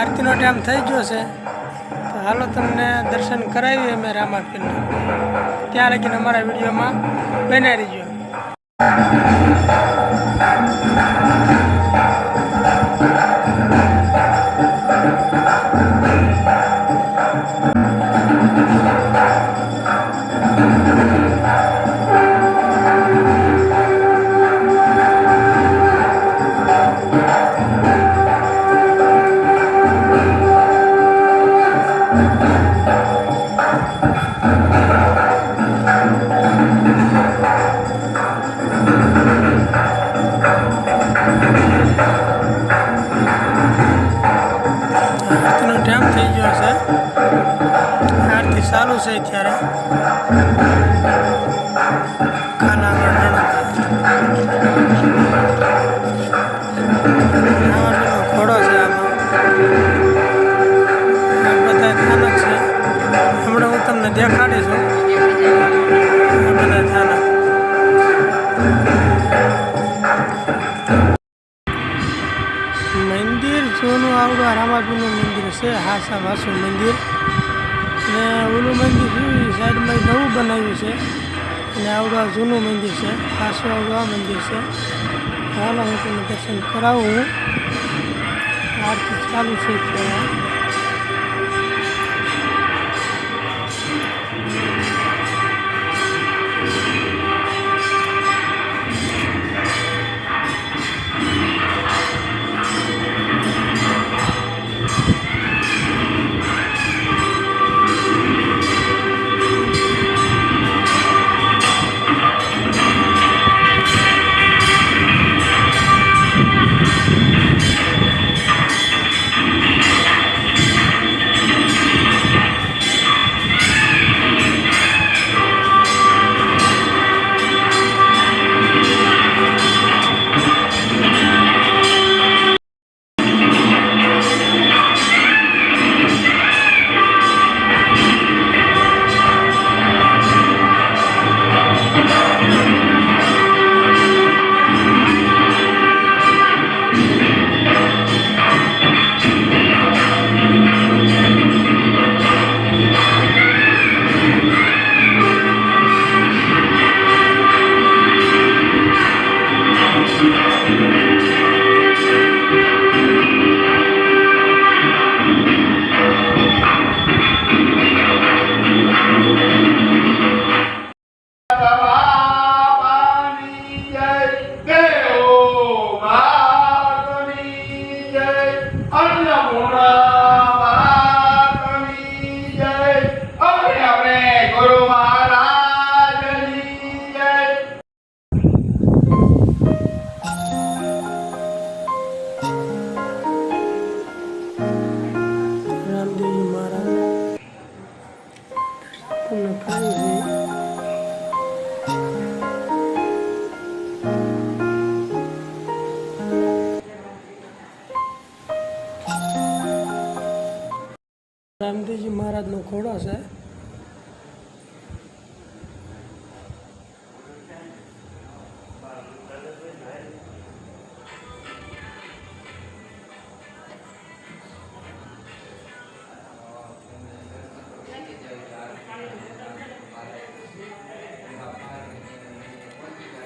આરતીનો time થઈ ગયો છે. તો હાલો તમને દર્શન કરાવીએ અમે રામાપીરના. ત્યાં લગીને અમારા વિડીયોમાં બનાવી રહીજો છે ત્યારે ખાના ઘોડો છે આમાં. બધા થાનક છે. હમણાં હું તમને દેખાડીશ ઓલું મંદિર સાઈડમાં નવું બનાવ્યું છે. અને આવડું જૂનું મંદિર છે પાછું આવડું આ મંદિર છે. હાલો હું તમને દર્શન કરાવું આરતી ચાલુ છે ઘોડો છે.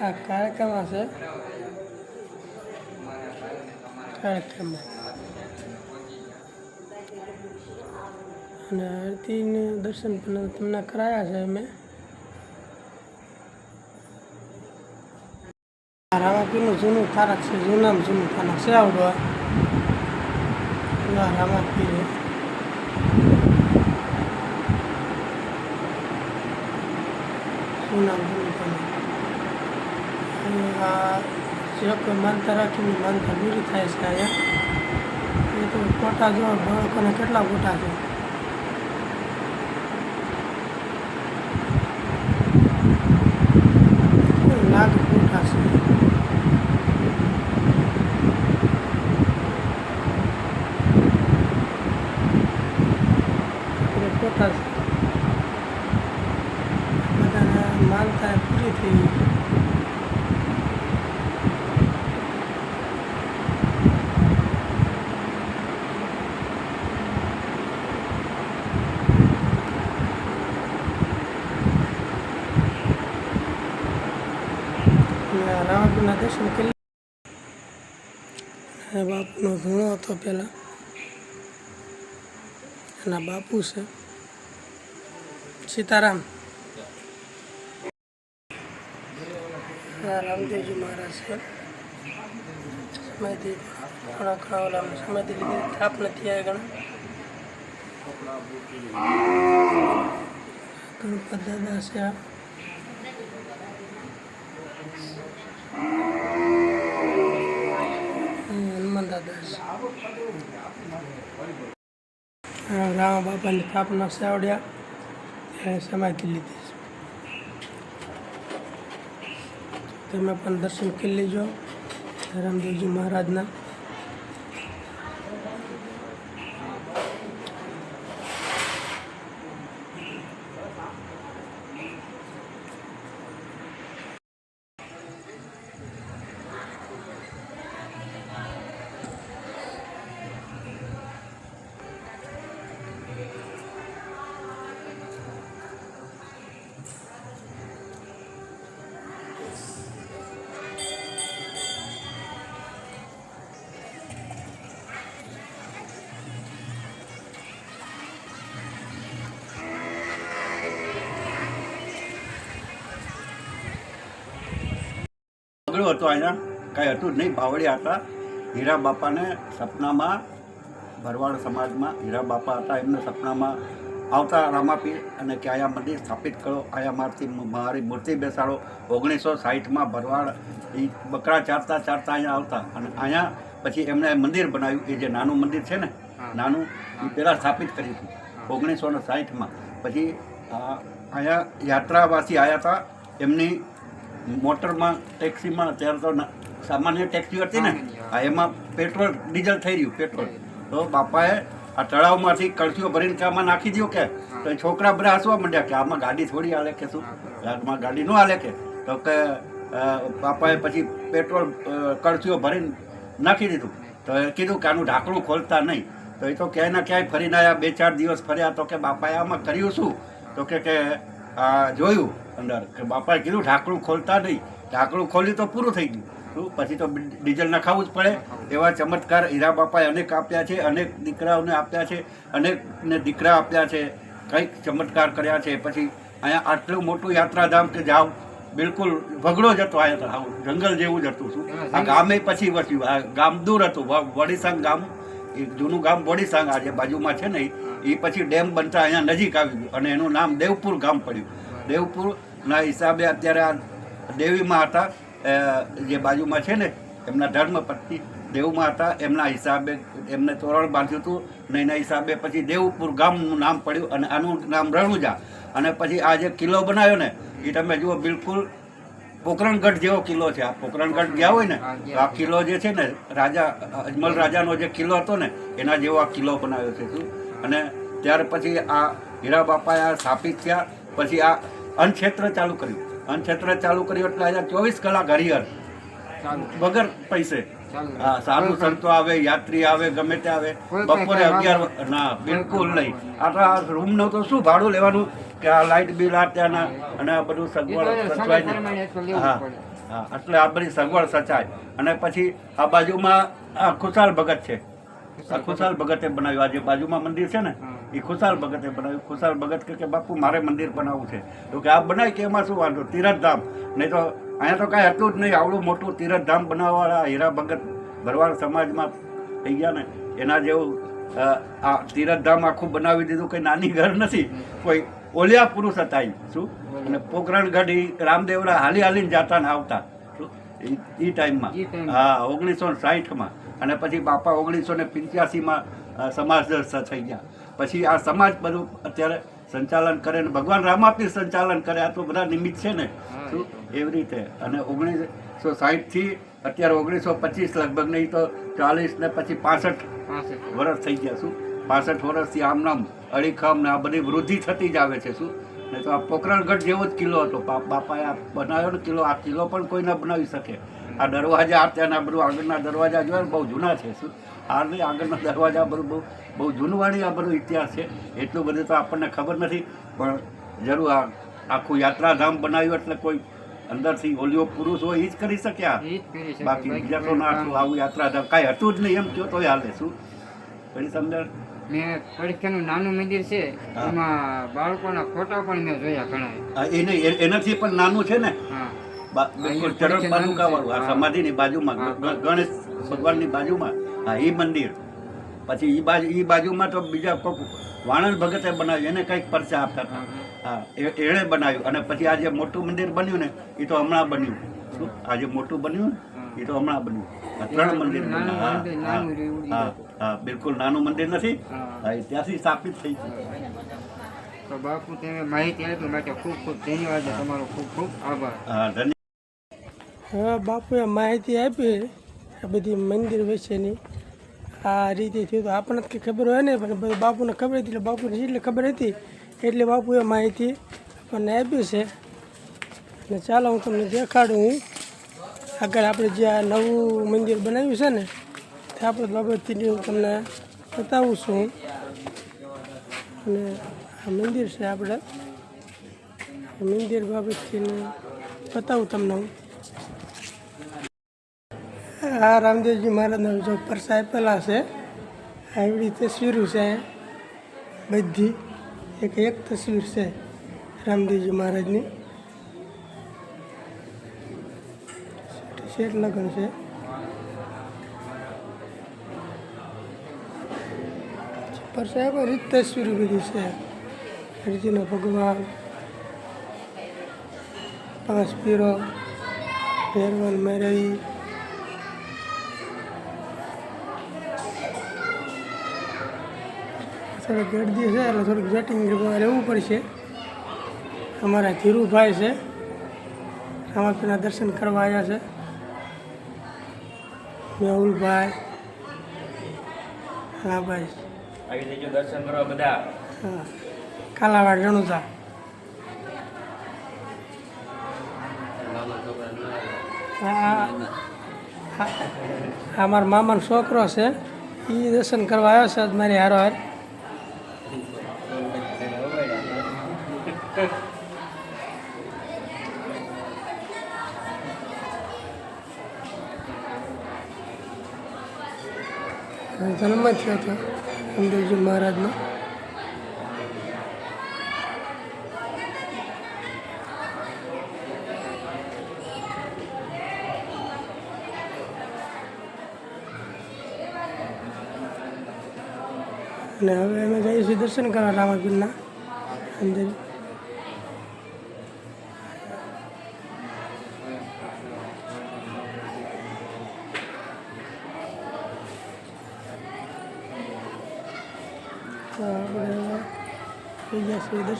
આ કાર્યક્રમ હશે. કાર્યક્રમ. અને આરતીને દર્શન પણ તમને કરાયા છે અમે. આ રામાપીરનું જૂનું થારક છે, જૂનામાં જૂનું થારક છે, આવડું આ. રામાપીર જૂનામાં જૂનું થારક. અને આ જે કોઈ માનતા રાખીને માનતા પૂરી થાય છે અહીંયા. એ તો ફોટા જો, બાળકોને કેટલા ફોટા છે. پتھر مگر مانتا ہے پوری تھی બાપનો ધૂણો હતો પેલા એના બાપુ છે સીતારામ. રામદેવજી મહારાજ સમયથી ઘણા ઘણા ઓલા સમયથી લીધી થાપ નથી આવ્યા ઘણા. ગણપત દાદા છે હનુમાન દાદા છે. રામા બાપાની સ્થાપના સાવડ્યા. એ સમાધિ લીધી તમે પણ દર્શન કરી લેજો. રામદેવજી મહારાજના પગડ્યું હતું અહીંયા કાંઈ હતું જ નહીં. બાવળિયા હતા. હીરા બાપાને સપનામાં ભરવાડ સમાજમાં હીરા બાપા હતા. એમને સપનામાં આવતા રામાપીર અને કે આયા મંદિર સ્થાપિત કરો. આયા મારથી મારી મૂર્તિ બેસાડો. ઓગણીસો સાહીઠમાં ભરવાડ એ બકરા ચારતા ચારતા અહીંયા આવતા. અને અહીંયા પછી એમણે મંદિર બનાવ્યું. એ જે નાનું મંદિર છે ને નાનું એ પહેલાં સ્થાપિત કર્યું હતું. ઓગણીસો ને સાહીઠમાં. પછી અહીંયા યાત્રાવાસી આવ્યા હતા એમની મોટરમાં ટેક્સીમાં ત્યારે તો સામાન્ય ટેક્સી હતી ને આ એમાં પેટ્રોલ ડીઝલ થઈ રહ્યું પેટ્રોલ. તો બાપાએ આ તળાવમાંથી કળશીઓ ભરીને આમાં નાખી દીધો કે તો એ છોકરા બધા હસવા માંડ્યા કે આમાં ગાડી થોડી હાલે કે શું? આમાં ગાડી ન હાલે કે? તો કે બાપાએ પછી પેટ્રોલ કળશીઓ ભરીને નાખી દીધું. તો એ કીધું કે આનું ઢાંકણું ખોલતા નહીં. તો એ તો ક્યાંય ના ક્યાંય ફરીને આવ્યા બે ચાર દિવસ ફર્યા તો કે બાપાએ આમાં કર્યું શું? તો કે કે આ જોયું. અંદર. કે બાપાએ કીધું ઢાંકણું ખોલતા નહીં. ઢાંકણું ખોલ્યું તો પૂરું થઈ ગયું. શું પછી તો ડીઝલ નખાવવું જ પડે. એવા ચમત્કાર હીરા બાપાએ અનેક આપ્યા છે અનેક દીકરાઓને આપ્યા છે અનેકને દીકરા આપ્યા છે. કંઈક ચમત્કાર કર્યા છે. પછી અહીંયા આટલું મોટું યાત્રાધામ કે જાઓ બિલકુલ વગડો જતો હતો આ જંગલ જેવું જ હતું શું? આ ગામે પછી વસ્યું. આ ગામ દૂર હતું વડીસાંગ ગામ. એ જૂનું ગામ વડીસાંગ આ જે બાજુમાં છે ને એ પછી ડેમ બનતા અહીંયા નજીક આવી ગયું. અને એનું નામ દેવપુર ગામ પડ્યું. દેવપુરના હિસાબે અત્યારે આ દેવીમાં હતા જે બાજુમાં છે ને એમના ધર્મપત્ની દેવમાં હતા એમના હિસાબે એમને તોરણ બાંધ્યું હતું અને એના હિસાબે પછી દેવપુર ગામનું નામ પડ્યું અને આનું નામ રણુજા. અને પછી આ જે કિલ્લો બનાવ્યો ને એ તમે જુઓ બિલકુલ પોકરણગઢ જેવો કિલ્લો છે. આ પોકરણગઢ ગયા હોય ને તો આ કિલ્લો જે છે ને રાજા અજમલ રાજાનો જે કિલ્લો હતો ને એના જેવો આ કિલ્લો બનાવ્યો છે. અને ત્યાર પછી આ હીરા બાપાએ આ સ્થાપિત થયા. પછી આ અન્નક્ષેત્ર ચાલુ કર્યું. અન્નક્ષેત્ર ચાલુ કર્યું એટલે અહીંયા ચોવીસ કલાક હરિહર. વગર પૈસે. હા સારું સંતો આવે યાત્રી આવે ગમે તે આવે. બપોરે અગિયાર ના બિલકુલ નહીં. આ રૂમનું તો શું ભાડું લેવાનું? કે આ લાઇટ બિલ આ ત્યાંના અને આ બધું સગવડ સચવાય હા હા એટલે આ બધી સગવડ સચાય. અને પછી આ બાજુમાં આ ખુશાલ ભગત છે. આ ખુશાલ ભગતે બનાવ્યું. આજે બાજુમાં મંદિર છે ને એ ખુશાલ ભગતે બનાવ્યું. ખુશાલ ભગત કે બાપુ મારે મંદિર બનાવવું છે. તો કે આ બનાવી કે એમાં શું વાંધો? તીરથધામ નહીં તો અહીંયા તો કાંઈ હતું જ નહીં. આવડું મોટું તીરથધામ બનાવવાવાળા હીરા ભગત ભરવાડ સમાજમાં થઈ ગયા ને. એના જેવું આ તીરથધામ આખું બનાવી દીધું. કંઈ નાની ઘર નથી. કોઈ ઓલિયા પુરુષ હતા. શું? અને પોકરણગઢ ઈ રામદેવરા હાલી હાલીને જાતા ને આવતા. શું? એ ટાઈમમાં. હા ઓગણીસો સાહીઠમાં. અને પછી બાપા ઓગણીસો ને પિંચ્યાસીમાં સમાજદર્શ થઈ ગયા. પછી આ સમાજ બધું અત્યારે સંચાલન કરે ને ભગવાન રામાપીર સંચાલન કરે આ તો બધા નિમિત્ત છે ને. શું? એવી રીતે. અને ઓગણીસો સાહીઠથી અત્યારે ઓગણીસો પચીસ લગભગ નહીં તો ચાલીસ ને પછી પાસઠ વર્ષ થઈ ગયા શું? પાસઠ વર્ષથી આમ નામ અડીખમ ને આ બધી વૃદ્ધિ થતી જ આવે છે શું? નહીં તો આ પોકરણગઢ જેવો જ કિલ્લો હતો. બાપાએ આ બનાવ્યો ને કિલ્લો આ કિલ્લો પણ કોઈ ના બનાવી શકે. આ દરવાજા ત્યાંના બધું આગળના દરવાજા જોયા ને બહુ જૂના છે શું? આ નહીં આગળના દરવાજા બધું બહુ બહુ જૂનવાણી આ બધું ઇતિહાસ છે. એટલું બધું તો આપણને ખબર નથી પણ જરૂર આ આખું યાત્રાધામ બનાવ્યું એટલે કોઈ અંદરથી ઓલિયો પુરુષ હોય એ જ કરી શક્યા બાકી બીજા તો ના આવું યાત્રાધામ કાંઈ હતું જ નહીં એમ કયો તોય હાલે શું? પછી સમજણ? મેં પરીક્ષાનું નાનું મંદિર છે. એમાં બાળકોના ફોટા પણ મેં જોયા ઘણા એને એનાથી પણ નાનું છે ને? બિલકુલ ચરણ પાદુકા આ સમાધિની બાજુમાં ગણેશ ભગવાનની બાજુમાં હા એ મંદિર. પછી એ બાજુ એ બાજુમાં તો બીજા કોક વાણંદ ભગતે બનાવ્યું એને કંઈક પરચા આપતા હતા. હા એણે બનાવ્યું. અને પછી આ જે મોટું મંદિર બન્યું ને એ તો હમણાં બન્યું. શું? આ જે મોટું બન્યું ને એ તો હમણાં બન્યું. ત્રણ મંદિર હા, હા, હા બિલકુલ નાનું મંદિર નથી. હા. એ ત્યાંથી સ્થાપિત થઈ છે તો બાપુ તમે માહિતી આપી માટે ખૂબ ખૂબ ધન્યવાદ તમારો ખૂબ ખૂબ આભાર. હા ધન્ય હવે બાપુએ માહિતી આપી આ બધી મંદિર વિશેની. આ રીતે થયું તો આપણને કંઈ ખબર હોય ને, પણ બાપુને ખબર હતી એટલે બાપુને જેટલી ખબર હતી એટલે બાપુએ માહિતી આપણને આપી છે. અને ચાલો હું તમને દેખાડું હું. આગળ આપણે જે આ નવું મંદિર બનાવ્યું છે ને, તે આપણે બાબતથી હું તમને બતાવું છું અને આ મંદિર છે આપણે. મંદિર બાબતથી બતાવું તમને હું. આ રામદેવજી મહારાજનો જો પરસા આપેલા છે, આવી તસવીરો છે. બધી એક એક તસવીર છે રામદેવજી મહારાજની. શેઠ લગ્ન છે. પરસા આપ્યા રીત તસવીરો બધી છે. હરજીનો ભગવાન, પાંચ પીરો, ભેરવન મેરવી થોડુંક ગરદી છે એટલે થોડુંક વેટિંગ રહેવું પડશે અમારા ધીરુભાઈ છે રામાપીના દર્શન કરવા આવ્યા છે મેહુલભાઈ હા ભાઈ આવી જજો દર્શન કરવા બધા હા કાલાવાડ રણુતા હા મારા મામાનો છોકરો છે એ દર્શન કરવા આવ્યો છે મારી હારો હાર જન્મ થયો હતો રામદેવજી મહારાજનો. અને હવે અમે છીએ દર્શન કરવા રામાપીરના. અંદર.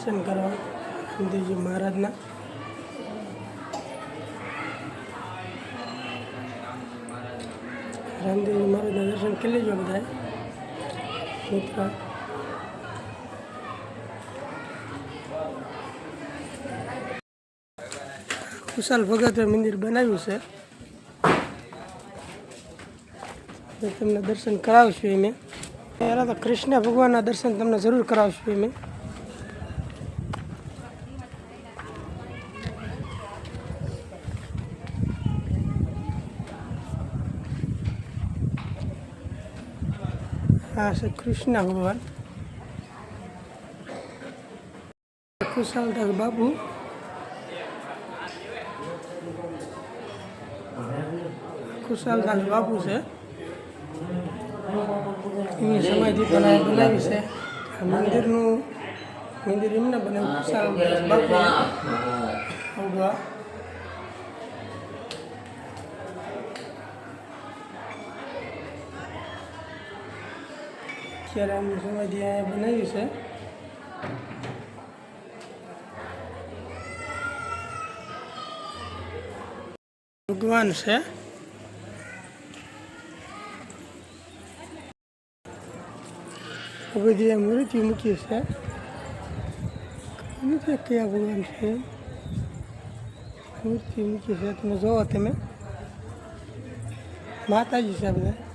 દર્શન કરવા રામદેવજી મહારાજના. રામદેવજી મહારાજના દર્શન કરી લેજો બધાએ. મિત્ર. કુશાલ ભગતે મંદિર બનાવ્યું છે. તો તમને દર્શન કરાવશું એમે પહેલાં તો કૃષ્ણ ભગવાનના દર્શન તમને જરૂર કરાવશું એમે આ છે કૃષ્ણ ભગવાન કુશાલદાસ બાપુ કુશાલદાસ બાપુ છે એમની સમાધિ પણ આ બનાવી છે આ મંદિરનું મંદિર એમને બનાવ્યું કુશાલદાસ બાપુ અવગા અત્યારે એમની સમાધિ અહીંયા બનાવી છે. ભગવાન છે. આ બધી આ મૂર્તિ મૂકી છે નથી કયા ભગવાન છે. મૂર્તિ મૂકી છે, તમે જોવો તમે. માતાજી છે આ બધા.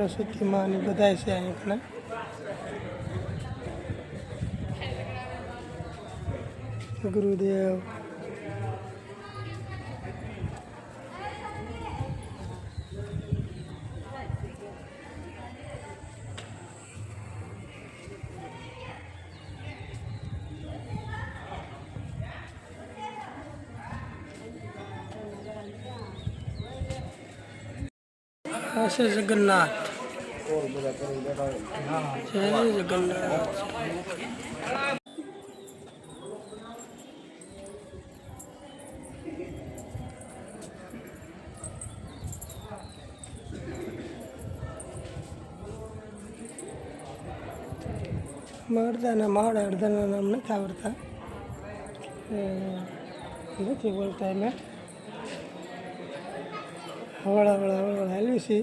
સરસ્વતી માં ને બધાય છે અહીં કણે ગુરુદેવ. જગન્નાથ. જય જગન્નાથ અડધાના માળ અડધાના નામ નથી આવડતા એ નથી બોલતા એમ હવળા હવળા હવળા હાલ્યું છે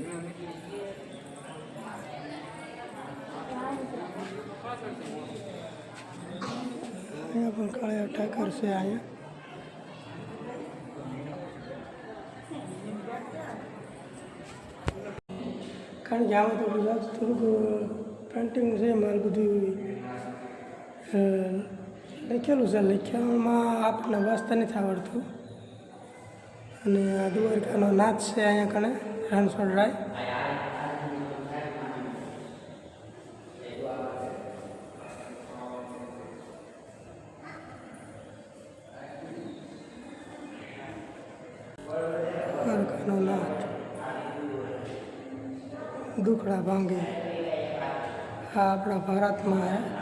અહીંયા પણ કાળિયા ઠાકર છે અહીંયા. કારણ કે આમાં તો ગુજરાત થોડુંક પેન્ટિંગ છે, મારું બધું લખેલું છે. લખ્યામાં આપણને વાંચતા નથી આવડતું. અને આ દ્વારકાનો નાચ છે અહીંયા કણે રણછોડ રાય દ્વારકાનો દુખડા ભાંગે આ આપણા ભારતમાં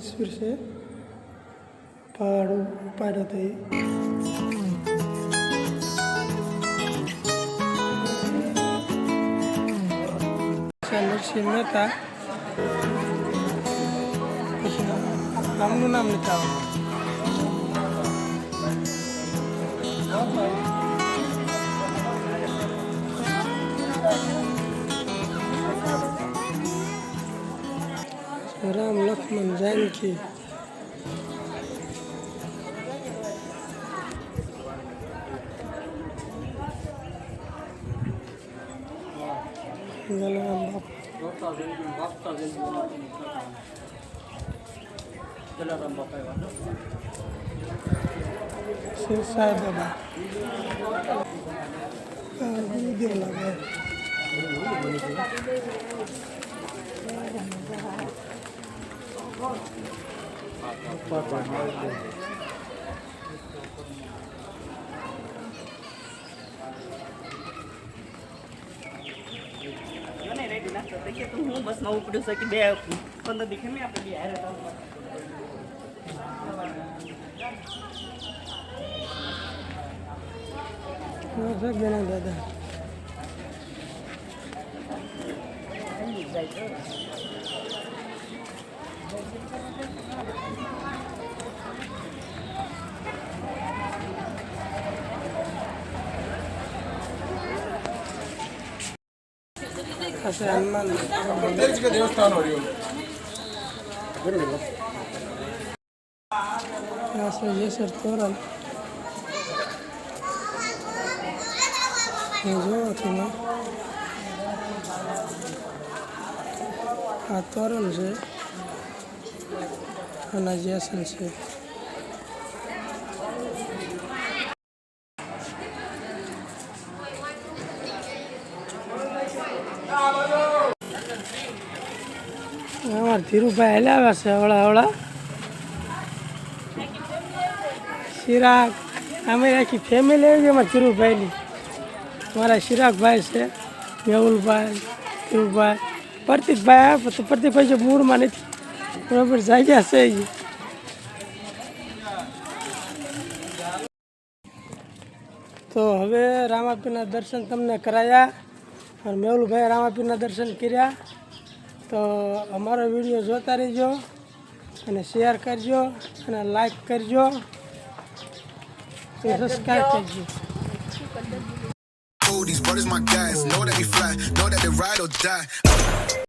કૃષ્ણ વગરની તસવીર છે પહાડ ઉપાડ્યો હતો એ છે નરસિંહ મહેતા પછી નામનું નામ નથી આવડતું રામ લક્ષ્મણ જાનકી જલારામ હું બસમાં ઉપડ્યું છે કે બે પંદર દી ખમી આપણે બે હારે દાદા. ಪ್ರತ್ಯೇಕ ದೇವಸ್ಥಾನ ಅವರು ಸರ್ ತೋರಲ್ಲ ಆ ತೋರಲ್ಲ ಸರ್ આ તોરણ છે. આ અમારા ધીરુભાઈ હલાવ્યા છે હવળા હવળા. ચિરાગ અમે આખી ફેમિલી આવી છે અમારા ધીરુભાઈની. મારા શિરાગભાઈ છે, મેહુલભાઈ, ધીરુભાઈ. પ્રતિકભાઈ આવે તો પ્રતિકભાઈ જો મૂળમાં નથી. બરાબર, જાગ્યા છે. તો હવે રામાપીના દર્શન તમને કરાયા અને મેહુલભાઈ રામાપીરના દર્શન કર્યા તો અમારો વીડિયો જોતા રહેજો અને શેર કરજો અને લાઈક કરજો સબસ્ક્રાઈબ કરજો these brothers, my guys. Know that we.